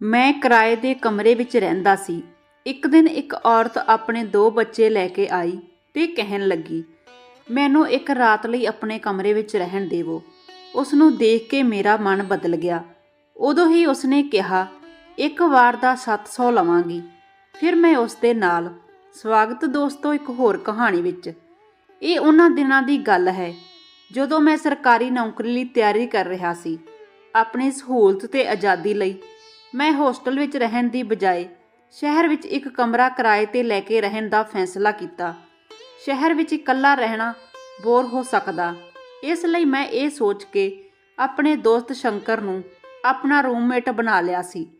ਮੈਂ ਕਿਰਾਏ ਦੇ ਕਮਰੇ ਵਿੱਚ ਰਹਿੰਦਾ ਸੀ। ਇੱਕ ਦਿਨ ਇੱਕ ਔਰਤ ਆਪਣੇ ਦੋ ਬੱਚੇ ਲੈ ਕੇ ਆਈ ਤੇ ਕਹਿਣ ਲੱਗੀ, ਮੈਨੂੰ ਇੱਕ ਰਾਤ ਲਈ ਆਪਣੇ ਕਮਰੇ ਵਿੱਚ ਰਹਿਣ ਦੇਵੋ। ਉਸ ਨੂੰ ਦੇਖ ਕੇ ਮੇਰਾ ਮਨ ਬਦਲ ਗਿਆ। ਉਦੋਂ ਹੀ ਉਸਨੇ ਕਿਹਾ, ਇੱਕ ਵਾਰ ਦਾ 700 ਲਵਾਂਗੀ। ਫਿਰ ਮੈਂ ਉਸ ਦੇ ਨਾਲ, ਸਵਾਗਤ ਦੋਸਤੋ ਇੱਕ ਹੋਰ ਕਹਾਣੀ ਵਿੱਚ। ਇਹ ਉਹਨਾਂ ਦਿਨਾਂ ਦੀ ਗੱਲ ਹੈ, ਜਦੋਂ ਮੈਂ ਸਰਕਾਰੀ ਨੌਕਰੀ ਲਈ ਤਿਆਰੀ ਕਰ ਰਿਹਾ ਸੀ। ਆਪਣੀ ਸਹੂਲਤ ਤੇ ਆਜ਼ਾਦੀ ਲਈ ਮੈਂ ਹੋਸਟਲ ਵਿੱਚ ਰਹਿਣ ਦੀ ਬਜਾਏ ਸ਼ਹਿਰ ਵਿੱਚ ਇੱਕ ਕਮਰਾ ਕਿਰਾਏ ਤੇ ਲੈ ਕੇ ਰਹਿਣ ਦਾ ਫੈਸਲਾ ਕੀਤਾ। ਸ਼ਹਿਰ ਵਿੱਚ ਇਕੱਲਾ ਰਹਿਣਾ ਬੋਰ ਹੋ ਸਕਦਾ। ਇਸ ਲਈ ਮੈਂ ਇਹ ਸੋਚ ਕੇ ਆਪਣੇ ਦੋਸਤ ਸ਼ੰਕਰ ਨੂੰ ਆਪਣਾ ਰੂਮਮੇਟ ਬਣਾ ਲਿਆ ਸੀ।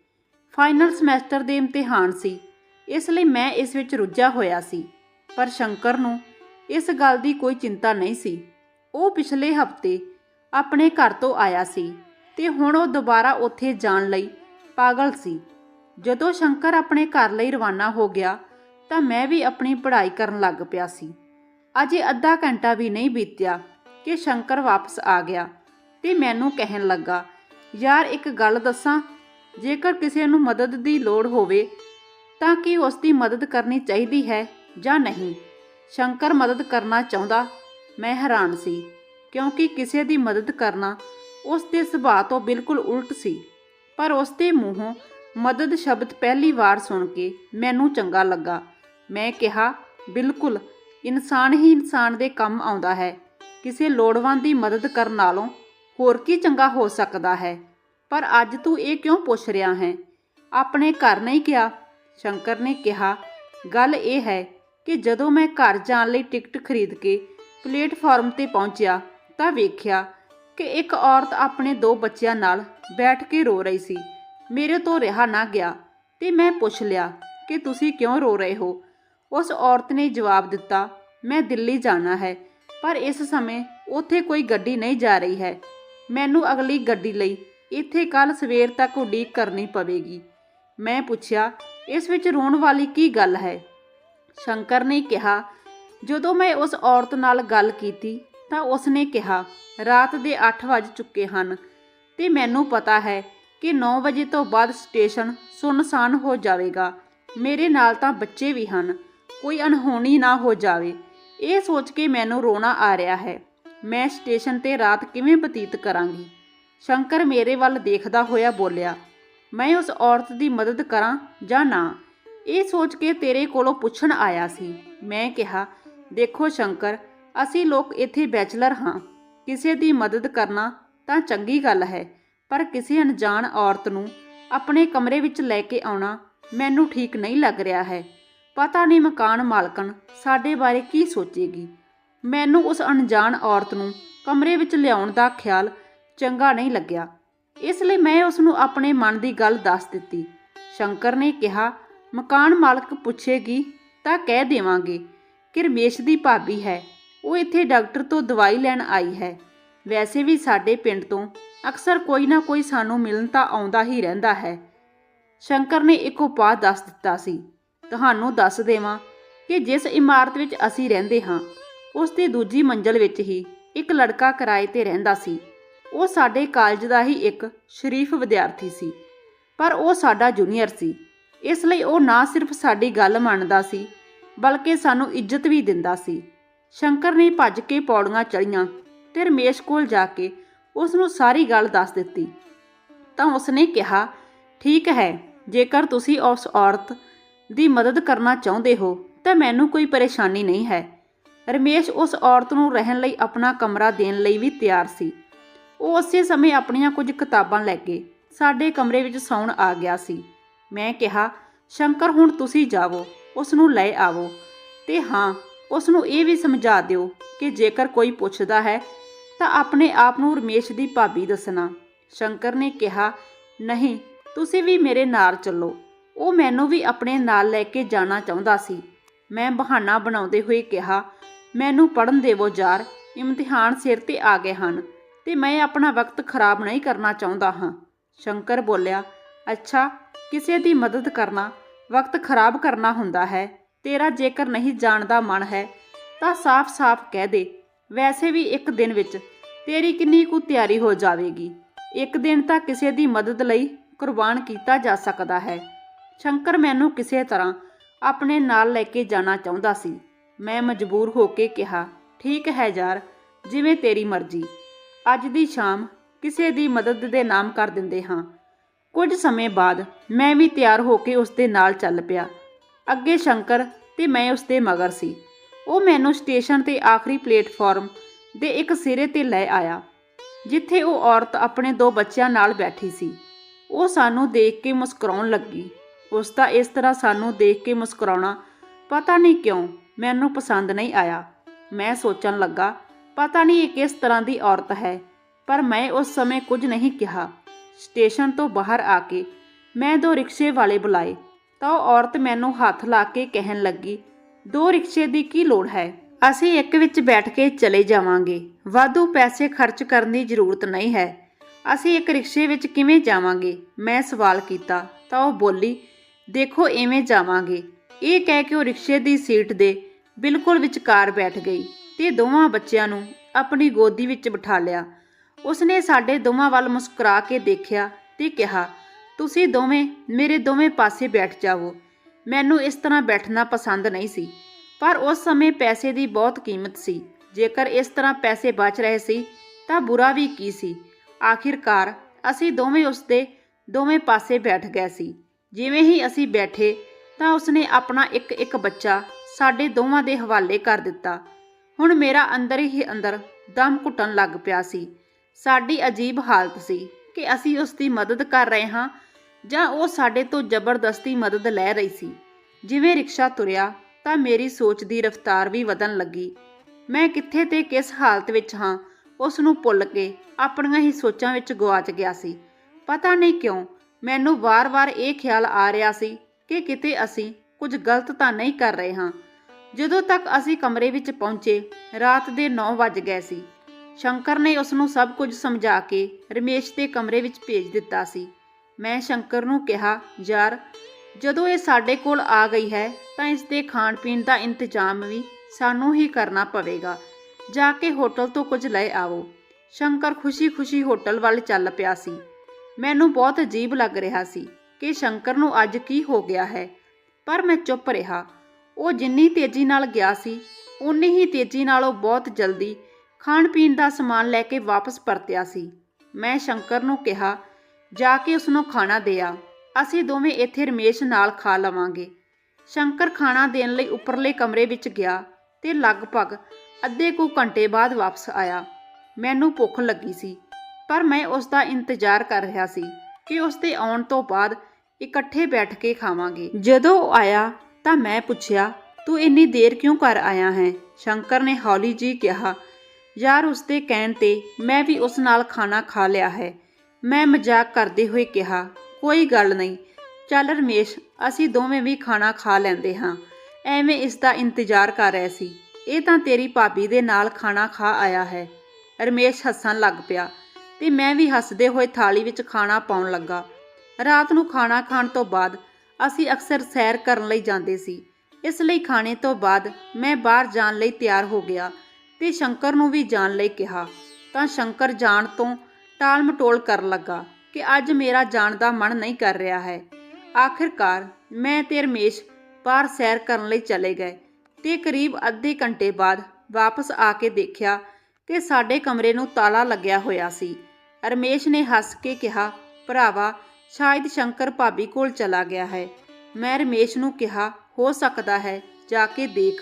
ਫਾਈਨਲ ਸਮੈਸਟਰ ਦੇ ਇਮਤਿਹਾਨ ਸੀ। ਇਸ ਲਈ ਮੈਂ ਇਸ ਵਿੱਚ ਰੁੱਝਾ ਹੋਇਆ ਸੀ। ਪਰ ਸ਼ੰਕਰ ਨੂੰ ਇਸ ਗੱਲ ਦੀ ਕੋਈ ਚਿੰਤਾ ਨਹੀਂ ਸੀ। ਉਹ ਪਿਛਲੇ ਹਫ਼ਤੇ ਆਪਣੇ ਘਰ ਤੋਂ ਆਇਆ ਸੀ ਤੇ ਹੁਣ ਉਹ ਦੁਬਾਰਾ ਉੱਥੇ ਜਾਣ ਲਈ ਪਾਗਲ ਸੀ। ਜਦੋਂ ਸ਼ੰਕਰ ਆਪਣੇ ਘਰ ਲਈ ਰਵਾਨਾ ਹੋ ਗਿਆ, ਤਾਂ ਮੈਂ ਵੀ ਆਪਣੀ ਪੜ੍ਹਾਈ ਕਰਨ ਲੱਗ ਪਿਆ ਸੀ। ਅਜੇ ਅੱਧਾ ਘੰਟਾ ਵੀ ਨਹੀਂ ਬੀਤਿਆ ਕਿ ਸ਼ੰਕਰ ਵਾਪਸ ਆ ਗਿਆ ਤੇ ਮੈਨੂੰ ਕਹਿਣ ਲੱਗਾ, ਯਾਰ, ਇੱਕ ਗੱਲ ਦੱਸਾਂ, ਜੇਕਰ ਕਿਸੇ ਨੂੰ ਮਦਦ ਦੀ ਲੋੜ ਹੋਵੇ, ਤਾਂ ਕੀ ਉਸ ਦੀ ਮਦਦ ਕਰਨੀ ਚਾਹੀਦੀ ਹੈ ਜਾਂ ਨਹੀਂ? ਸ਼ੰਕਰ ਮਦਦ ਕਰਨਾ ਚਾਹੁੰਦਾ, ਮੈਂ ਹੈਰਾਨ ਸੀ, ਕਿਉਂਕਿ ਕਿਸੇ ਦੀ ਮਦਦ ਕਰਨਾ ਉਸ ਦੇ ਸੁਭਾਅ ਤੋਂ ਬਿਲਕੁਲ ਉਲਟ ਸੀ। ਪਰ ਉਸ ਦੇ ਮੂੰਹੋਂ ਮਦਦ ਸ਼ਬਦ ਪਹਿਲੀ ਵਾਰ ਸੁਣ ਕੇ ਮੈਨੂੰ ਚੰਗਾ ਲੱਗਾ। ਮੈਂ ਕਿਹਾ, ਬਿਲਕੁਲ, ਇਨਸਾਨ ਹੀ ਇਨਸਾਨ ਦੇ ਕੰਮ ਆਉਂਦਾ ਹੈ। ਕਿਸੇ ਲੋੜਵੰਦ ਦੀ ਮਦਦ ਕਰਨ ਨਾਲੋਂ ਹੋਰ ਕੀ ਚੰਗਾ ਹੋ ਸਕਦਾ ਹੈ? ਪਰ ਅੱਜ ਤੂੰ ਇਹ ਕਿਉਂ ਪੁੱਛ ਰਿਹਾ ਹੈ? ਆਪਣੇ ਘਰ ਨਹੀਂ ਗਿਆ ਸ਼ੰਕਰ ਨੇ ਕਿਹਾ, ਗੱਲ ਇਹ ਹੈ ਕਿ ਜਦੋਂ ਮੈਂ ਘਰ ਜਾਣ ਲਈ ਟਿਕਟ ਖਰੀਦ ਕੇ ਪਲੇਟਫਾਰਮ ਤੇ ਪਹੁੰਚਿਆ ਤਾਂ ਵੇਖਿਆ ਕਿ ਇੱਕ ਔਰਤ ਆਪਣੇ ਦੋ ਬੱਚਿਆਂ ਨਾਲ ਬੈਠ ਕੇ ਰੋ ਰਹੀ ਸੀ। ਮੇਰੇ ਤੋਂ ਰਿਹਾ ਨਾ ਗਿਆ ਤੇ ਮੈਂ ਪੁੱਛ ਲਿਆ ਕਿ ਤੁਸੀਂ ਕਿਉਂ ਰੋ ਰਹੇ ਹੋ? ਉਸ ਔਰਤ ਨੇ ਜਵਾਬ ਦਿੱਤਾ, ਮੈਂ ਦਿੱਲੀ ਜਾਣਾ ਹੈ, ਪਰ ਇਸ ਸਮੇਂ ਉੱਥੇ ਕੋਈ ਗੱਡੀ ਨਹੀਂ ਜਾ ਰਹੀ ਹੈ। ਮੈਨੂੰ ਅਗਲੀ ਗੱਡੀ ਲਈ ਇੱਥੇ ਕੱਲ ਸਵੇਰ ਤੱਕ ਉਡੀਕ ਕਰਨੀ ਪਵੇਗੀ। ਮੈਂ ਪੁੱਛਿਆ, ਇਸ ਵਿੱਚ ਰੋਣ ਵਾਲੀ ਕੀ ਗੱਲ ਹੈ? ਸ਼ੰਕਰ ਨੇ ਕਿਹਾ, ਜਦੋਂ ਮੈਂ ਉਸ ਔਰਤ ਨਾਲ ਗੱਲ ਕੀਤੀ ਤਾਂ ਉਸ ਨੇ ਕਿਹਾ, ਰਾਤ ਦੇ 8 ਵੱਜ ਚੁੱਕੇ ਹਨ ਤੇ ਮੈਨੂੰ ਪਤਾ ਹੈ ਕਿ 9 ਵਜੇ ਤੋਂ ਬਾਅਦ ਸਟੇਸ਼ਨ ਸੁੰਨਸਾਨ ਹੋ ਜਾਵੇਗਾ। ਮੇਰੇ ਨਾਲ ਤਾਂ ਬੱਚੇ ਵੀ ਹਨ। ਕੋਈ ਅਣਹੋਣੀ ਨਾ ਹੋ ਜਾਵੇ। ਇਹ ਸੋਚ ਕੇ ਮੈਨੂੰ ਰੋਣਾ ਆ ਰਿਹਾ ਹੈ। ਮੈਂ ਸਟੇਸ਼ਨ ਤੇ ਰਾਤ ਕਿਵੇਂ ਬਤੀਤ ਕਰਾਂਗੀ? ਸ਼ੰਕਰ ਮੇਰੇ ਵੱਲ ਦੇਖਦਾ ਹੋਇਆ ਬੋਲਿਆ, ਮੈਂ ਉਸ ਔਰਤ ਦੀ ਮਦਦ ਕਰਾਂ ਜਾਂ ਨਾ? ਇਹ ਸੋਚ ਕੇ ਤੇਰੇ ਕੋਲੋਂ ਪੁੱਛਣ ਆਇਆ ਸੀ। ਮੈਂ ਕਿਹਾ, ਦੇਖੋ ਸ਼ੰਕਰ, ਅਸੀਂ ਲੋਕ ਇੱਥੇ ਬੈਚਲਰ ਹਾਂ। ਕਿਸੇ ਦੀ ਮਦਦ ਕਰਨਾ ਤਾਂ ਚੰਗੀ ਗੱਲ ਹੈ, ਪਰ ਕਿਸੇ ਅਣਜਾਣ ਔਰਤ ਨੂੰ ਆਪਣੇ ਕਮਰੇ ਵਿੱਚ ਲੈ ਕੇ ਆਉਣਾ ਮੈਨੂੰ ਠੀਕ ਨਹੀਂ ਲੱਗ ਰਿਹਾ ਹੈ। ਪਤਾ ਨਹੀਂ ਮਕਾਨ ਮਾਲਕਣ ਸਾਡੇ ਬਾਰੇ ਕੀ ਸੋਚੇਗੀ। ਮੈਨੂੰ ਉਸ ਅਣਜਾਣ ਔਰਤ ਨੂੰ ਕਮਰੇ ਵਿੱਚ ਲਿਆਉਣ ਦਾ ਖਿਆਲ ਚੰਗਾ ਨਹੀਂ ਲੱਗਿਆ। ਇਸ ਲਈ ਮੈਂ ਉਸ ਨੂੰ ਆਪਣੇ ਮਨ ਦੀ ਗੱਲ ਦੱਸ ਦਿੱਤੀ। ਸ਼ੰਕਰ ਨੇ ਕਿਹਾ, ਮਕਾਨ ਮਾਲਕ ਪੁੱਛੇਗੀ ਤਾਂ ਕਹਿ ਦੇਵਾਂਗੇ। ਕਿ ਰਮੇਸ਼ ਦੀ ਭਾਬੀ ਹੈ, ਉਹ ਇੱਥੇ ਡਾਕਟਰ ਤੋਂ ਦਵਾਈ ਲੈਣ ਆਈ ਹੈ। ਵੈਸੇ ਵੀ ਸਾਡੇ ਪਿੰਡ ਤੋਂ ਅਕਸਰ ਕੋਈ ਨਾ ਕੋਈ ਸਾਨੂੰ ਮਿਲਣ ਤਾਂ ਆਉਂਦਾ ਹੀ ਰਹਿੰਦਾ ਹੈ। ਸ਼ੰਕਰ ਨੇ ਇੱਕ ਉਪਾਅ ਦੱਸ ਦਿੱਤਾ ਸੀ। ਤੁਹਾਨੂੰ ਦੱਸ ਦੇਵਾਂ ਕਿ ਜਿਸ ਇਮਾਰਤ ਵਿੱਚ ਅਸੀਂ ਰਹਿੰਦੇ ਹਾਂ, ਉਸ ਦੀ ਦੂਜੀ ਮੰਜ਼ਲ ਵਿੱਚ ਹੀ ਇੱਕ ਲੜਕਾ ਕਿਰਾਏ ਤੇ ਰਹਿੰਦਾ ਸੀ। ਉਹ ਸਾਡੇ ਕਾਲਜ ਦਾ ਹੀ ਇੱਕ ਸ਼ਰੀਫ ਵਿਦਿਆਰਥੀ ਸੀ, ਪਰ ਉਹ ਸਾਡਾ ਜੂਨੀਅਰ ਸੀ। ਇਸ ਲਈ ਉਹ ਨਾ ਸਿਰਫ ਸਾਡੀ ਗੱਲ ਮੰਨਦਾ ਸੀ, ਬਲਕਿ ਸਾਨੂੰ ਇੱਜ਼ਤ ਵੀ ਦਿੰਦਾ ਸੀ। ਸ਼ੰਕਰ ਨੇ ਭੱਜ ਕੇ ਪੌੜੀਆਂ ਚੜੀਆਂ ਤੇ ਰਮੇਸ਼ ਕੋਲ ਜਾ ਕੇ ਉਸ ਨੂੰ ਸਾਰੀ ਗੱਲ ਦੱਸ ਦਿੱਤੀ। ਤਾਂ ਉਸਨੇ ਕਿਹਾ, ਠੀਕ ਹੈ, ਜੇਕਰ ਤੁਸੀਂ ਉਸ ਔਰਤ ਦੀ ਮਦਦ ਕਰਨਾ ਚਾਹੁੰਦੇ ਹੋ, ਤਾਂ ਮੈਨੂੰ ਕੋਈ ਪਰੇਸ਼ਾਨੀ ਨਹੀਂ ਹੈ। ਰਮੇਸ਼ ਉਸ ਔਰਤ ਨੂੰ ਰਹਿਣ ਲਈ ਆਪਣਾ ਕਮਰਾ ਦੇਣ ਲਈ ਵੀ ਤਿਆਰ ਸੀ। ਉਹ ਉਸੇ ਸਮੇਂ ਆਪਣੀਆਂ ਕੁਝ ਕਿਤਾਬਾਂ ਲੈ ਕੇ ਸਾਡੇ ਕਮਰੇ ਵਿੱਚ ਸੌਣ ਆ ਗਿਆ ਸੀ। ਮੈਂ ਕਿਹਾ, ਸ਼ੰਕਰ, ਹੁਣ ਤੁਸੀਂ ਜਾਵੋ ਉਸ ਨੂੰ ਲੈ ਆਵੋ ਤੇ ਹਾਂ ਉਸ ਨੂੰ ਇਹ ਵੀ ਸਮਝਾ ਦਿਓ ਕਿ ਜੇਕਰ ਕੋਈ ਪੁੱਛਦਾ ਹੈ, ਤਾਂ ਆਪਣੇ ਆਪ ਨੂੰ ਰਮੇਸ਼ ਦੀ ਭਾਬੀ ਦੱਸਣਾ। ਸ਼ੰਕਰ ਨੇ ਕਿਹਾ, ਨਹੀਂ, ਤੁਸੀਂ ਵੀ ਮੇਰੇ ਨਾਲ ਚੱਲੋ। ਉਹ ਮੈਨੂੰ ਵੀ ਆਪਣੇ ਨਾਲ ਲੈ ਕੇ ਜਾਣਾ ਚਾਹੁੰਦਾ ਸੀ। ਮੈਂ ਬਹਾਨਾ ਬਣਾਉਂਦੇ ਹੋਏ ਕਿਹਾ, ਮੈਨੂੰ ਪੜਨ ਦੇਵੋ ਯਾਰ, ਇਮਤਿਹਾਨ ਸਿਰ ਤੇ ਆ ਗਏ ਹਨ, ਤੇ ਮੈਂ ਆਪਣਾ ਵਕਤ ਖਰਾਬ ਨਹੀਂ ਕਰਨਾ ਚਾਹੁੰਦਾ ਹਾਂ। ਸ਼ੰਕਰ ਬੋਲਿਆ, ਅੱਛਾ, ਕਿਸੇ ਦੀ ਮਦਦ ਕਰਨਾ, ਵਕਤ ਖਰਾਬ ਕਰਨਾ ਹੁੰਦਾ ਹੈ। ਤੇਰਾ ਜੇਕਰ ਨਹੀਂ ਜਾਣ ਦਾ ਮਨ ਹੈ ਤਾਂ ਸਾਫ਼-ਸਾਫ਼ ਕਹਿ ਦੇ, ਵੈਸੇ ਵੀ ਇੱਕ ਦਿਨ ਵਿੱਚ ਤੇਰੀ ਕਿੰਨੀ ਕੁ ਤਿਆਰੀ ਹੋ ਜਾਵੇਗੀ। ਇੱਕ ਦਿਨ ਤਾਂ ਕਿਸੇ ਦੀ ਮਦਦ ਲਈ ਕੁਰਬਾਨ ਕੀਤਾ ਜਾ ਸਕਦਾ ਹੈ। ਸ਼ੰਕਰ ਮੈਨੂੰ ਕਿਸੇ ਤਰ੍ਹਾਂ ਆਪਣੇ ਨਾਲ ਲੈ ਕੇ ਜਾਣਾ ਚਾਹੁੰਦਾ ਸੀ। ਮੈਂ ਮਜਬੂਰ ਹੋ ਕੇ ਕਿਹਾ, ਠੀਕ ਹੈ ਯਾਰ, ਜਿਵੇਂ ਤੇਰੀ ਮਰਜ਼ੀ। ਅੱਜ ਦੀ ਸ਼ਾਮ ਕਿਸੇ ਦੀ ਮਦਦ ਦੇ ਨਾਮ ਕਰ ਦਿੰਦੇ ਹਾਂ। ਕੁਝ ਸਮੇਂ ਬਾਅਦ ਮੈਂ ਵੀ ਤਿਆਰ ਹੋ ਕੇ ਉਸ ਦੇ ਨਾਲ ਚੱਲ ਪਿਆ। ਅੱਗੇ ਸ਼ੰਕਰ ਤੇ ਮੈਂ ਉਸ ਦੇ ਮਗਰ ਸੀ। ਉਹ ਮੈਨੂੰ ਸਟੇਸ਼ਨ ਤੇ ਆਖਰੀ ਪਲੇਟਫਾਰਮ ਦੇ ਇੱਕ ਸਿਰੇ ਤੇ ਲੈ ਆਇਆ, ਜਿੱਥੇ ਉਹ ਔਰਤ ਆਪਣੇ ਦੋ ਬੱਚਿਆਂ ਨਾਲ ਬੈਠੀ ਸੀ। ਉਹ ਸਾਨੂੰ ਦੇਖ ਕੇ ਮੁਸਕਰਾਉਣ ਲੱਗੀ। ਉਸ ਦਾ ਇਸ ਤਰ੍ਹਾਂ ਸਾਨੂੰ ਦੇਖ ਕੇ ਮੁਸਕਰਾਉਣਾ ਪਤਾ ਨਹੀਂ ਕਿਉਂ ਮੈਨੂੰ ਪਸੰਦ ਨਹੀਂ ਆਇਆ। ਮੈਂ ਸੋਚਣ ਲੱਗਾ, ਪਤਾ ਨਹੀਂ ਇਹ ਕਿਸ ਤਰ੍ਹਾਂ ਦੀ ਔਰਤ ਹੈ, ਪਰ ਮੈਂ ਉਸ ਸਮੇਂ ਕੁਝ ਨਹੀਂ ਕਿਹਾ। ਸਟੇਸ਼ਨ ਤੋਂ ਬਾਹਰ ਆ ਕੇ ਮੈਂ ਦੋ ਰਿਕਸ਼ੇ ਵਾਲੇ ਬੁਲਾਏ ਤਾਂ ਉਹ ਔਰਤ ਮੈਨੂੰ ਹੱਥ ਲਾ ਕੇ ਕਹਿਣ ਲੱਗੀ ਦੋ ਰਿਕਸ਼ੇ ਦੀ ਕੀ ਲੋੜ ਹੈ? ਅਸੀਂ ਇੱਕ ਵਿੱਚ ਬੈਠ ਕੇ ਚਲੇ ਜਾਵਾਂਗੇ। ਵਾਧੂ ਪੈਸੇ ਖਰਚ ਕਰਨ ਦੀ ਜ਼ਰੂਰਤ ਨਹੀਂ ਹੈ। ਅਸੀਂ ਇੱਕ ਰਿਕਸ਼ੇ ਵਿੱਚ ਕਿਵੇਂ ਜਾਵਾਂਗੇ? ਮੈਂ ਸਵਾਲ ਕੀਤਾ, ਤਾਂ ਉਹ ਬੋਲੀ, ਦੇਖੋ ਐਵੇਂ ਜਾਵਾਂਗੇ। ਇਹ ਕਹਿ ਕੇ ਉਹ ਰਿਕਸ਼ੇ ਦੀ ਸੀਟ ਦੇ ਬਿਲਕੁਲ ਵਿਚਕਾਰ ਬੈਠ ਗਈ ਤੇ ਦੋਵਾਂ ਬੱਚਿਆਂ ਨੂੰ ਆਪਣੀ ਗੋਦੀ ਵਿੱਚ ਬਿਠਾ ਲਿਆ। ਉਸਨੇ ਸਾਡੇ ਦੋਵਾਂ ਵੱਲ ਮੁਸਕਰਾ ਕੇ ਦੇਖਿਆ ਤੇ ਕਿਹਾ, ਤੁਸੀਂ ਦੋਵੇਂ ਮੇਰੇ ਦੋਵੇਂ ਪਾਸੇ ਬੈਠ ਜਾਵੋ। ਮੈਨੂੰ ਇਸ ਤਰ੍ਹਾਂ ਬੈਠਣਾ ਪਸੰਦ ਨਹੀਂ ਸੀ, ਪਰ ਉਸ ਸਮੇਂ ਪੈਸੇ ਦੀ ਬਹੁਤ ਕੀਮਤ ਸੀ। ਜੇਕਰ ਇਸ ਤਰ੍ਹਾਂ ਪੈਸੇ ਬਚ ਰਹੇ ਸੀ, ਤਾਂ ਬੁਰਾ ਵੀ ਕੀ ਸੀ? ਆਖਿਰਕਾਰ ਅਸੀਂ ਦੋਵੇਂ ਉਸ ਦੇ ਦੋਵੇਂ ਪਾਸੇ ਬੈਠ ਗਏ ਸੀ। ਜਿਵੇਂ ਹੀ ਅਸੀਂ ਬੈਠੇ, ਤਾਂ ਉਸਨੇ ਆਪਣਾ ਇੱਕ ਇੱਕ ਬੱਚਾ ਸਾਡੇ ਦੋਵਾਂ ਦੇ ਹਵਾਲੇ ਕਰ ਦਿੱਤਾ। ਹੁਣ ਮੇਰਾ ਅੰਦਰ ਹੀ ਅੰਦਰ ਦਮ ਘੁੱਟਣ ਲੱਗ ਪਿਆ ਸੀ। ਸਾਡੀ ਅਜੀਬ ਹਾਲਤ ਸੀ ਕਿ ਅਸੀਂ ਉਸ ਦੀ ਮਦਦ ਕਰ ਰਹੇ ਹਾਂ ਜਾਂ ਉਹ ਸਾਡੇ ਤੋਂ ਜ਼ਬਰਦਸਤੀ ਮਦਦ ਲੈ ਰਹੀ ਸੀ। ਜਿਵੇਂ ਰਿਕਸ਼ਾ ਤੁਰਿਆ, ਤਾਂ ਮੇਰੀ ਸੋਚ ਦੀ ਰਫ਼ਤਾਰ ਵੀ ਵਧਣ ਲੱਗੀ। ਮੈਂ ਕਿੱਥੇ ਤੇ ਕਿਸ ਹਾਲਤ ਵਿੱਚ ਹਾਂ, ਉਸ ਨੂੰ ਭੁੱਲ ਕੇ ਆਪਣੀਆਂ ਹੀ ਸੋਚਾਂ ਵਿੱਚ ਗਵਾਚ ਗਿਆ ਸੀ। ਪਤਾ ਨਹੀਂ ਕਿਉਂ, ਮੈਨੂੰ ਵਾਰ-ਵਾਰ ਇਹ ਖਿਆਲ ਆ ਰਿਹਾ ਸੀ ਕਿ ਕਿਤੇ ਅਸੀਂ ਕੁਝ ਗਲਤ ਤਾਂ ਨਹੀਂ ਕਰ ਰਹੇ ਹਾਂ। ਜਦੋਂ ਤੱਕ ਅਸੀਂ ਕਮਰੇ ਵਿੱਚ ਪਹੁੰਚੇ, ਰਾਤ ਦੇ 9 ਵੱਜ ਗਏ ਸੀ। ਸ਼ੰਕਰ ਨੇ ਉਸ ਨੂੰ ਸਭ ਕੁਝ ਸਮਝਾ ਕੇ ਰਮੇਸ਼ ਦੇ ਕਮਰੇ ਵਿੱਚ ਭੇਜ ਦਿੱਤਾ ਸੀ। ਮੈਂ ਸ਼ੰਕਰ ਨੂੰ ਕਿਹਾ, ਯਾਰ, ਜਦੋਂ ਇਹ ਸਾਡੇ ਕੋਲ ਆ ਗਈ ਹੈ, ਤਾਂ ਇਸ ਦੇ ਖਾਣ ਪੀਣ ਦਾ ਇੰਤਜ਼ਾਮ ਵੀ ਸਾਨੂੰ ਹੀ ਕਰਨਾ ਪਵੇਗਾ। ਜਾ ਕੇ ਹੋਟਲ ਤੋਂ ਕੁਝ ਲੈ ਆਵੋ। ਸ਼ੰਕਰ ਖੁਸ਼ੀ-ਖੁਸ਼ੀ ਹੋਟਲ ਵੱਲ ਚੱਲ ਪਿਆ ਸੀ। ਮੈਨੂੰ ਬਹੁਤ ਅਜੀਬ ਲੱਗ ਰਿਹਾ ਸੀ ਕਿ ਸ਼ੰਕਰ ਨੂੰ ਅੱਜ ਕੀ ਹੋ ਗਿਆ ਹੈ, ਪਰ ਮੈਂ ਚੁੱਪ ਰਿਹਾ। ਉਹ ਜਿੰਨੀ ਤੇਜ਼ੀ ਨਾਲ ਗਿਆ ਸੀ ਉਨੀ ਹੀ ਤੇਜ਼ੀ ਨਾਲ ਉਹ ਬਹੁਤ ਜਲਦੀ ਖਾਣ ਪੀਣ ਦਾ ਸਮਾਨ ਲੈ ਕੇ ਵਾਪਸ ਪਰਤਿਆ ਸੀ। ਮੈਂ ਸ਼ੰਕਰ ਨੂੰ ਕਿਹਾ ਜਾ ਕੇ ਉਸ ਨੂੰ ਖਾਣਾ ਦਿਆ। ਅਸੀਂ ਦੋਵੇਂ ਇੱਥੇ ਰਮੇਸ਼ ਨਾਲ ਖਾ ਲਵਾਂਗੇ। ਸ਼ੰਕਰ ਖਾਣਾ ਦੇਣ ਲਈ ਉੱਪਰਲੇ ਕਮਰੇ ਵਿੱਚ ਗਿਆ ਤੇ ਲਗਭਗ ਅੱਧੇ ਕੁ ਘੰਟੇ ਬਾਅਦ ਵਾਪਸ ਆਇਆ। ਮੈਨੂੰ ਭੁੱਖ ਲੱਗੀ ਸੀ, ਪਰ ਮੈਂ ਉਸ ਦਾ ਇੰਤਜ਼ਾਰ ਕਰ ਰਿਹਾ ਸੀ ਕਿ ਉਸ ਦੇ ਆਉਣ ਤੋਂ ਬਾਅਦ ਇਕੱਠੇ ਬੈਠ ਕੇ ਖਾਵਾਂਗੇ। ਜਦੋਂ ਉਹ ਆਇਆ ਤਾਂ ਮੈਂ ਪੁੱਛਿਆ, ਤੂੰ ਇੰਨੀ ਦੇਰ ਕਿਉਂ ਕਰ ਆਇਆ ਹੈ? ਸ਼ੰਕਰ ਨੇ ਹੌਲੀ ਜੀ ਕਿਹਾ, ਯਾਰ ਉਸ ਦੇ ਕਹਿਣ ਤੇ ਮੈਂ ਵੀ ਉਸ ਨਾਲ ਖਾਣਾ ਖਾ ਲਿਆ ਹੈ। ਮੈਂ ਮਜ਼ਾਕ ਕਰਦੇ ਹੋਏ ਕਿਹਾ, ਕੋਈ ਗੱਲ ਨਹੀਂ। ਚੱਲ ਰਮੇਸ਼, ਅਸੀਂ ਦੋਵੇਂ ਵੀ ਖਾਣਾ ਖਾ ਲੈਂਦੇ ਹਾਂ। ਐਵੇਂ ਇਸ ਦਾ ਇੰਤਜ਼ਾਰ ਕਰ ਰਹੇ ਸੀ। ਇਹ ਤਾਂ ਤੇਰੀ ਭਾਬੀ ਦੇ ਨਾਲ ਖਾਣਾ ਖਾ ਆਇਆ ਹੈ। ਰਮੇਸ਼ ਹੱਸਣ ਲੱਗ ਪਿਆ ਤੇ ਮੈਂ ਵੀ ਹੱਸਦੇ ਹੋਏ ਥਾਲੀ ਵਿੱਚ ਖਾਣਾ ਪਾਉਣ ਲੱਗਾ। ਰਾਤ ਨੂੰ ਖਾਣਾ ਖਾਣ ਤੋਂ ਬਾਅਦ ਅਸੀਂ ਅਕਸਰ ਸੈਰ ਕਰਨ ਲਈ ਜਾਂਦੇ ਸੀ। ਇਸ ਲਈ ਖਾਣੇ ਤੋਂ ਬਾਅਦ ਮੈਂ ਬਾਹਰ ਜਾਣ ਲਈ ਤਿਆਰ ਹੋ ਗਿਆ ਤੇ ਸ਼ੰਕਰ ਨੂੰ ਵੀ ਜਾਣ ਲਈ ਕਿਹਾ। ਤਾਂ ਸ਼ੰਕਰ ਜਾਣ ਤੋਂ ਟਾਲ ਮਟੋਲ ਕਰਨ ਲੱਗਾ ਕਿ ਅੱਜ ਮੇਰਾ ਜਾਣ ਦਾ ਮਨ ਨਹੀਂ ਕਰ ਰਿਹਾ ਹੈ। ਆਖਿਰਕਾਰ ਮੈਂ ਤੇ ਰਮੇਸ਼ ਬਾਹਰ ਸੈਰ ਕਰਨ ਲਈ ਚਲੇ ਗਏ ਤੇ ਕਰੀਬ ਅੱਧੇ ਘੰਟੇ ਬਾਅਦ ਵਾਪਸ ਆ ਕੇ ਦੇਖਿਆ ਕਿ ਸਾਡੇ ਕਮਰੇ ਨੂੰ ਤਾਲਾ ਲੱਗਿਆ ਹੋਇਆ ਸੀ। ਰਮੇਸ਼ ਨੇ ਹੱਸ ਕੇ ਕਿਹਾ, ਭਰਾਵਾ, ਸ਼ਾਇਦ ਸ਼ੰਕਰ ਭਾਬੀ ਕੋਲ ਚਲਾ ਗਿਆ ਹੈ। ਮੈਂ ਰਮੇਸ਼ ਨੂੰ ਕਿਹਾ, ਹੋ ਸਕਦਾ ਹੈ, ਜਾ ਕੇ ਦੇਖ।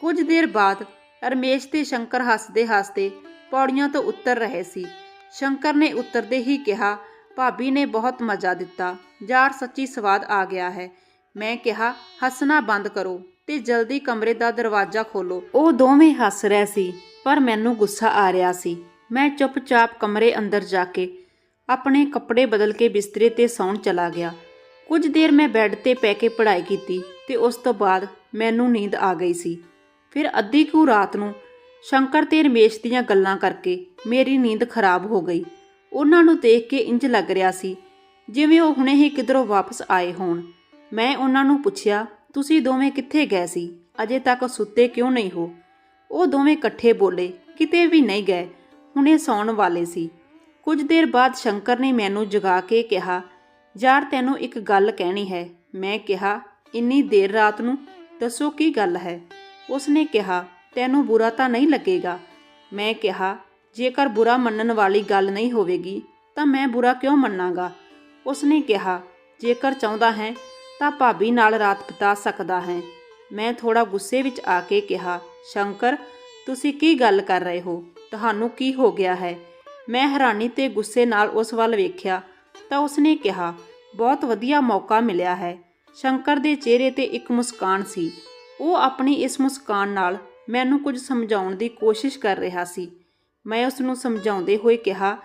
ਕੁਝ ਦੇਰ ਬਾਅਦ ਰਮੇਸ਼ ਤੇ ਸ਼ੰਕਰ ਹੱਸਦੇ ਹੱਸਦੇ ਪੌੜੀਆਂ ਤੋਂ ਉਤਰ ਰਹੇ ਸੀ। ਸ਼ੰਕਰ ਨੇ ਉਤਰਦੇ ਹੀ ਕਿਹਾ, ਭਾਬੀ ਨੇ ਬਹੁਤ ਮਜ਼ਾ ਦਿੱਤਾ। ਯਾਰ, ਸੱਚੀ ਸਵਾਦ ਆ ਗਿਆ ਹੈ। ਮੈਂ ਕਿਹਾ, ਹੱਸਣਾ ਬੰਦ ਕਰੋ ਤੇ ਜਲਦੀ ਕਮਰੇ ਦਾ ਦਰਵਾਜ਼ਾ ਖੋਲੋ ਉਹ ਦੋਵੇਂ ਹੱਸ ਰਹੇ ਸੀ, ਪਰ ਮੈਨੂੰ ਗੁੱਸਾ ਆ ਰਿਹਾ ਸੀ। ਮੈਂ ਚੁੱਪਚਾਪ ਕਮਰੇ ਅੰਦਰ ਜਾ ਕੇ ਆਪਣੇ ਕੱਪੜੇ ਬਦਲ ਕੇ ਬਿਸਤਰੇ ਤੇ ਸੌਣ ਚਲਾ ਗਿਆ। ਕੁਝ ਦੇਰ ਮੈਂ ਬੈੱਡ ਤੇ ਪੈ ਕੇ ਪੜ੍ਹਾਈ ਕੀਤੀ ਤੇ ਉਸ ਤੋਂ ਬਾਅਦ ਮੈਨੂੰ ਨੀਂਦ ਆ ਗਈ ਸੀ। ਫਿਰ ਅੱਧੀ ਕੁ ਰਾਤ ਨੂੰ ਸ਼ੰਕਰ ਤੇ ਰਮੇਸ਼ ਦੀਆਂ ਗੱਲਾਂ ਕਰਕੇ ਮੇਰੀ ਨੀਂਦ ਖਰਾਬ ਹੋ ਗਈ। ਉਹਨਾਂ ਨੂੰ ਦੇਖ ਕੇ ਇੰਜ ਲੱਗ ਰਿਹਾ ਸੀ, ਜਿਵੇਂ ਉਹ ਹੁਣੇ ਹੀ ਕਿਧਰੋਂ ਵਾਪਸ ਆਏ ਹੋਣ। ਮੈਂ ਉਹਨਾਂ ਨੂੰ ਪੁੱਛਿਆ, ਤੁਸੀਂ ਦੋਵੇਂ ਕਿੱਥੇ ਗਏ ਸੀ? ਅਜੇ ਤੱਕ ਸੁੱਤੇ ਕਿਉਂ ਨਹੀਂ ਹੋ? ਉਹ ਦੋਵੇਂ ਇਕੱਠੇ ਬੋਲੇ, ਕਿਤੇ ਵੀ ਨਹੀਂ ਗਏ, ਹੁਣੇ ਸੌਣ ਵਾਲੇ ਸੀ। ਕੁਝ ਦੇਰ ਬਾਅਦ ਸ਼ੰਕਰ ਨੇ ਮੈਨੂੰ ਜਗਾ ਕੇ ਕਿਹਾ, ਯਾਰ, ਤੈਨੂੰ ਇੱਕ ਗੱਲ ਕਹਿਣੀ ਹੈ। ਮੈਂ ਕਿਹਾ, ਇੰਨੀ ਦੇਰ ਰਾਤ ਨੂੰ? ਦੱਸੋ ਕੀ ਗੱਲ ਹੈ? ਉਸਨੇ ਕਿਹਾ ਤੈਨੂੰ ਬੁਰਾ ਤਾਂ ਨਹੀਂ ਲੱਗੇਗਾ। ਮੈਂ ਕਿਹਾ, ਜੇਕਰ ਬੁਰਾ ਮੰਨਣ ਵਾਲੀ ਗੱਲ ਨਹੀਂ ਹੋਵੇਗੀ, ਤਾਂ ਮੈਂ ਬੁਰਾ ਕਿਉਂ ਮੰਨਾਂਗਾ? ਉਸਨੇ ਕਿਹਾ, ਜੇਕਰ ਚਾਹੁੰਦਾ ਹੈ, ਤਾਂ ਭਾਬੀ ਨਾਲ ਰਾਤ ਬਿਤਾ ਸਕਦਾ ਹੈ। ਮੈਂ ਥੋੜਾ ਗੁੱਸੇ ਵਿੱਚ ਆ ਕੇ ਕਿਹਾ, ਸ਼ੰਕਰ, ਤੁਸੀਂ ਕੀ ਗੱਲ ਕਰ ਰਹੇ ਹੋ? ਤੁਹਾਨੂੰ ਕੀ ਹੋ ਗਿਆ ਹੈ? ਮੈਂ ਹੈਰਾਨੀ ਤੇ ਗੁੱਸੇ ਨਾਲ ਉਸ ਵੱਲ ਵੇਖਿਆ, ਤਾਂ ਉਸਨੇ ਕਿਹਾ, ਬਹੁਤ ਵਧੀਆ ਮੌਕਾ ਮਿਲਿਆ ਹੈ। ਸ਼ੰਕਰ ਦੇ ਚਿਹਰੇ ਤੇ ਇੱਕ ਮੁਸਕਾਨ ਸੀ। ਉਹ ਆਪਣੀ ਇਸ ਮੁਸਕਾਨ ਨਾਲ ਮੈਨੂੰ ਕੁਝ ਸਮਝਾਉਣ ਦੀ ਕੋਸ਼ਿਸ਼ ਕਰ ਰਿਹਾ ਸੀ। ਮੈਂ ਉਸ ਨੂੰ ਸਮਝਾਉਂਦੇ ਹੋਏ ਕਿਹਾ,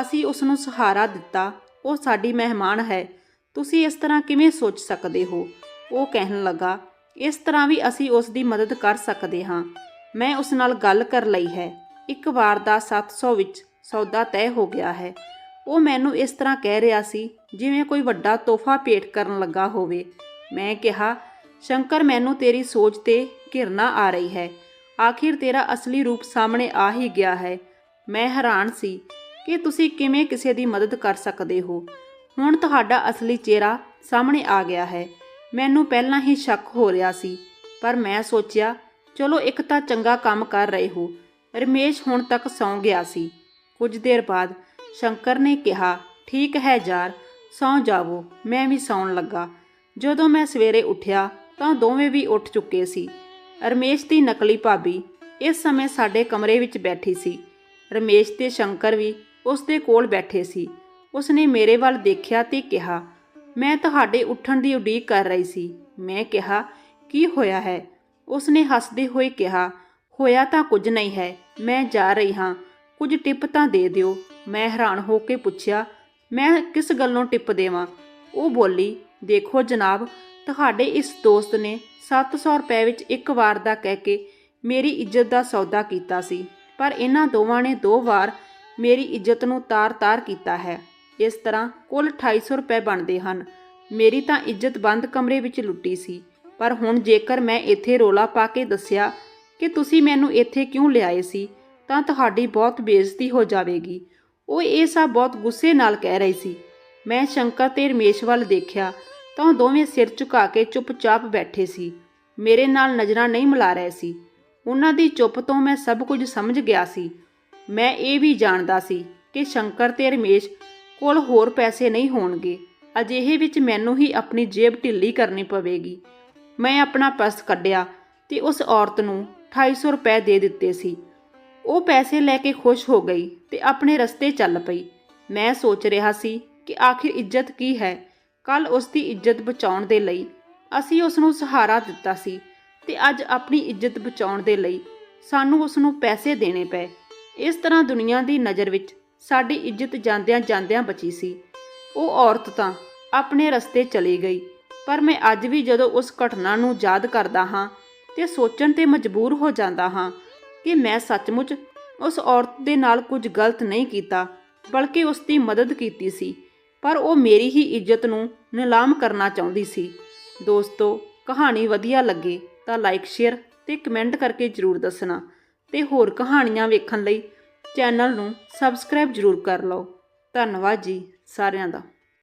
ਅਸੀਂ ਉਸ ਨੂੰ ਸਹਾਰਾ ਦਿੱਤਾ। ਉਹ ਸਾਡੀ ਮਹਿਮਾਨ ਹੈ। ਤੁਸੀਂ ਇਸ ਤਰ੍ਹਾਂ ਕਿਵੇਂ ਸੋਚ ਸਕਦੇ ਹੋ? ਉਹ ਕਹਿਣ ਲੱਗਾ, ਇਸ ਤਰ੍ਹਾਂ ਵੀ ਅਸੀਂ ਉਸ ਦੀ ਮਦਦ ਕਰ ਸਕਦੇ ਹਾਂ। ਮੈਂ ਉਸ ਨਾਲ ਗੱਲ ਕਰ ਲਈ ਹੈ। ਇੱਕ ਵਾਰ ਦਾ 700 ਵਿੱਚ ਸੌਦਾ ਤੈਅ ਹੋ ਗਿਆ ਹੈ। ਉਹ ਮੈਨੂੰ ਇਸ ਤਰ੍ਹਾਂ ਕਹਿ ਰਿਹਾ ਸੀ, ਜਿਵੇਂ ਕੋਈ ਵੱਡਾ ਤੋਹਫਾ ਭੇਟ ਕਰਨ ਲੱਗਾ ਹੋਵੇ। ਮੈਂ ਕਿਹਾ, ਸ਼ੰਕਰ, ਮੈਨੂੰ ਤੇਰੀ ਸੋਚ ਤੇ ਘਿਰਨਾ ਆ ਰਹੀ ਹੈ। ਆਖਿਰ ਤੇਰਾ ਅਸਲੀ ਰੂਪ ਸਾਹਮਣੇ ਆ ਹੀ ਗਿਆ ਹੈ। ਮੈਂ ਹੈਰਾਨ ਸੀ ਕਿ ਤੁਸੀਂ ਕਿਵੇਂ ਕਿਸੇ ਦੀ ਮਦਦ ਕਰ ਸਕਦੇ ਹੋ। ਹੁਣ ਤੁਹਾਡਾ ਅਸਲੀ ਚਿਹਰਾ ਸਾਹਮਣੇ ਆ ਗਿਆ ਹੈ। ਮੈਨੂੰ ਪਹਿਲਾਂ ਹੀ ਸ਼ੱਕ ਹੋ ਰਿਹਾ ਸੀ, ਪਰ ਮੈਂ ਸੋਚਿਆ, ਚਲੋ ਇੱਕ ਤਾਂ ਚੰਗਾ ਕੰਮ ਕਰ ਰਹੇ ਹੋ। ਰਮੇਸ਼ ਹੁਣ ਤੱਕ ਸੌਂ ਗਿਆ ਸੀ। ਕੁਝ ਦੇਰ ਬਾਅਦ ਸ਼ੰਕਰ ਨੇ ਕਿਹਾ, ਠੀਕ ਹੈ ਯਾਰ, ਸੌਂ ਜਾਵੋ, ਮੈਂ ਵੀ ਸੌਣ ਲੱਗਾ। ਜਦੋਂ ਮੈਂ ਸਵੇਰੇ ਉੱਠਿਆ ਤਾਂ ਦੋਵੇਂ ਵੀ ਉੱਠ ਚੁੱਕੇ ਸੀ। ਰਮੇਸ਼ ਦੀ ਨਕਲੀ ਭਾਬੀ ਇਸ ਸਮੇਂ ਸਾਡੇ ਕਮਰੇ ਵਿੱਚ ਬੈਠੀ ਸੀ। ਰਮੇਸ਼ ਤੇ ਸ਼ੰਕਰ ਵੀ ਉਸ ਦੇ ਕੋਲ ਬੈਠੇ ਸੀ। ਉਸਨੇ ਮੇਰੇ ਵੱਲ ਦੇਖਿਆ ਤੇ ਕਿਹਾ, ਮੈਂ ਤੁਹਾਡੇ ਉੱਠਣ ਦੀ ਉਡੀਕ ਕਰ ਰਹੀ ਸੀ। ਮੈਂ ਕਿਹਾ, ਕੀ ਹੋਇਆ ਹੈ? ਉਸਨੇ ਹੱਸਦੇ ਹੋਏ ਕਿਹਾ, ਹੋਇਆ ਤਾਂ ਕੁਝ ਨਹੀਂ ਹੈ, ਮੈਂ ਜਾ ਰਹੀ ਹਾਂ। ਕੁਝ ਟਿਪ ਤਾਂ ਦੇ ਦਿਓ। ਮੈਂ ਹੈਰਾਨ ਹੋ ਕੇ ਪੁੱਛਿਆ, ਮੈਂ ਕਿਸ ਗੱਲੋਂ ਟਿਪ ਦੇਵਾਂ? ਉਹ ਬੋਲੀ, ਦੇਖੋ ਜਨਾਬ ਤੁਹਾਡੇ ਇਸ ਦੋਸਤ ਨੇ 700 ਰੁਪਏ ਵਿੱਚ ਇੱਕ ਵਾਰ ਦਾ ਕਹਿ ਕੇ ਮੇਰੀ ਇੱਜ਼ਤ ਦਾ ਸੌਦਾ ਕੀਤਾ ਸੀ, ਪਰ ਇਹਨਾਂ ਦੋਵਾਂ ਨੇ ਦੋ ਵਾਰ ਮੇਰੀ ਇੱਜ਼ਤ ਨੂੰ ਤਾਰ-ਤਾਰ ਕੀਤਾ ਹੈ। ਇਸ ਤਰ੍ਹਾਂ ਕੁੱਲ 2800 ਰੁਪਏ ਬਣਦੇ ਹਨ। ਮੇਰੀ ਤਾਂ ਇੱਜ਼ਤ ਬੰਦ ਕਮਰੇ ਵਿੱਚ ਲੁੱਟੀ ਸੀ, ਪਰ ਹੁਣ ਜੇਕਰ ਮੈਂ ਇੱਥੇ ਰੋਲਾ ਪਾ ਕੇ ਦੱਸਿਆ ਕਿ ਤੁਸੀਂ ਮੈਨੂੰ ਇੱਥੇ ਕਿਉਂ ਲਿਆਏ ਸੀ, ਤਾਂ ਤੁਹਾਡੀ ਬਹੁਤ ਬੇਇੱਜ਼ਤੀ ਹੋ ਜਾਵੇਗੀ। ਉਹ ਇਹ ਸਭ ਬਹੁਤ ਗੁੱਸੇ ਨਾਲ ਕਹਿ ਰਹੀ ਸੀ। ਮੈਂ ਸ਼ੰਕਰ ਤੇ ਰਮੇਸ਼ ਵੱਲ ਦੇਖਿਆ ਤਾਂ ਉਹ ਦੋਵੇਂ ਸਿਰ ਝੁਕਾ ਕੇ ਚੁੱਪਚਾਪ ਬੈਠੇ ਸੀ। ਮੇਰੇ ਨਾਲ ਨਜ਼ਰਾਂ ਨਹੀਂ ਮਿਲਾ ਰਹੇ ਸੀ। ਉਹਨਾਂ ਦੀ ਚੁੱਪ ਤੋਂ ਮੈਂ ਸਭ ਕੁਝ ਸਮਝ ਗਿਆ ਸੀ। ਮੈਂ ਇਹ ਵੀ ਜਾਣਦਾ ਸੀ ਕਿ ਸ਼ੰਕਰ ਤੇ ਰਮੇਸ਼ ਕੋਲ ਹੋਰ ਪੈਸੇ ਨਹੀਂ ਹੋਣਗੇ। ਅਜਿਹੇ ਵਿੱਚ ਮੈਨੂੰ ਹੀ ਆਪਣੀ ਜੇਬ ਢਿੱਲੀ ਕਰਨੀ ਪਵੇਗੀ। ਮੈਂ ਆਪਣਾ ਪਰਸ ਕੱਢਿਆ ਤੇ ਉਸ ਔਰਤ ਨੂੰ 250 ਰੁਪਏ ਦੇ ਦਿੱਤੇ ਸੀ। ਉਹ ਪੈਸੇ ਲੈ ਕੇ ਖੁਸ਼ ਹੋ ਗਈ ਤੇ ਆਪਣੇ ਰਸਤੇ ਚੱਲ ਪਈ। ਮੈਂ ਸੋਚ ਰਿਹਾ ਸੀ ਕਿ ਆਖਿਰ ਇੱਜ਼ਤ ਕੀ ਹੈ? ਕੱਲ ਉਸ ਦੀ ਇੱਜ਼ਤ ਬਚਾਉਣ ਦੇ ਲਈ ਅਸੀਂ ਉਸ ਨੂੰ ਸਹਾਰਾ ਦਿੱਤਾ ਸੀ ਤੇ ਅੱਜ ਆਪਣੀ ਇੱਜ਼ਤ ਬਚਾਉਣ ਦੇ ਲਈ ਸਾਨੂੰ ਉਸ ਨੂੰ ਪੈਸੇ ਦੇਣੇ ਪਏ। ਇਸ ਤਰ੍ਹਾਂ ਦੁਨੀਆ ਦੀ ਨਜ਼ਰ ਵਿੱਚ ਸਾਡੀ ਇੱਜ਼ਤ ਜਾਂਦਿਆਂ ਜਾਂਦਿਆਂ ਬਚੀ ਸੀ। ਉਹ ਔਰਤ ਤਾਂ ਆਪਣੇ ਰਸਤੇ ਚਲੀ ਗਈ, ਪਰ ਮੈਂ ਅੱਜ ਵੀ ਜਦੋਂ ਉਸ ਘਟਨਾ ਨੂੰ ਯਾਦ ਕਰਦਾ ਹਾਂ ਤੇ ਸੋਚਣ ਤੇ ਮਜਬੂਰ ਹੋ ਜਾਂਦਾ ਹਾਂ ਕਿ ਮੈਂ ਸੱਚਮੁੱਚ ਉਸ ਔਰਤ ਦੇ ਨਾਲ ਕੁਝ ਗਲਤ ਨਹੀਂ ਕੀਤਾ, ਬਲਕਿ ਉਸ ਦੀ ਮਦਦ ਕੀਤੀ ਸੀ। ਪਰ ਉਹ ਮੇਰੀ ਹੀ ਇੱਜ਼ਤ ਨੂੰ ਨਿਲਾਮ ਕਰਨਾ ਚਾਹੁੰਦੀ ਸੀ। ਦੋਸਤੋ, ਕਹਾਣੀ ਵਧੀਆ ਲੱਗੇ ਤਾਂ ਲਾਈਕ ਸ਼ੇਅਰ ਤੇ ਕਮੈਂਟ ਕਰਕੇ ਜਰੂਰ ਦੱਸਣਾ ਤੇ ਹੋਰ ਕਹਾਣੀਆਂ ਵੇਖਣ ਲਈ ਚੈਨਲ ਨੂੰ ਸਬਸਕ੍ਰਾਈਬ ਜਰੂਰ ਕਰ ਲਓ। ਧੰਨਵਾਦ ਜੀ ਸਾਰਿਆਂ ਦਾ।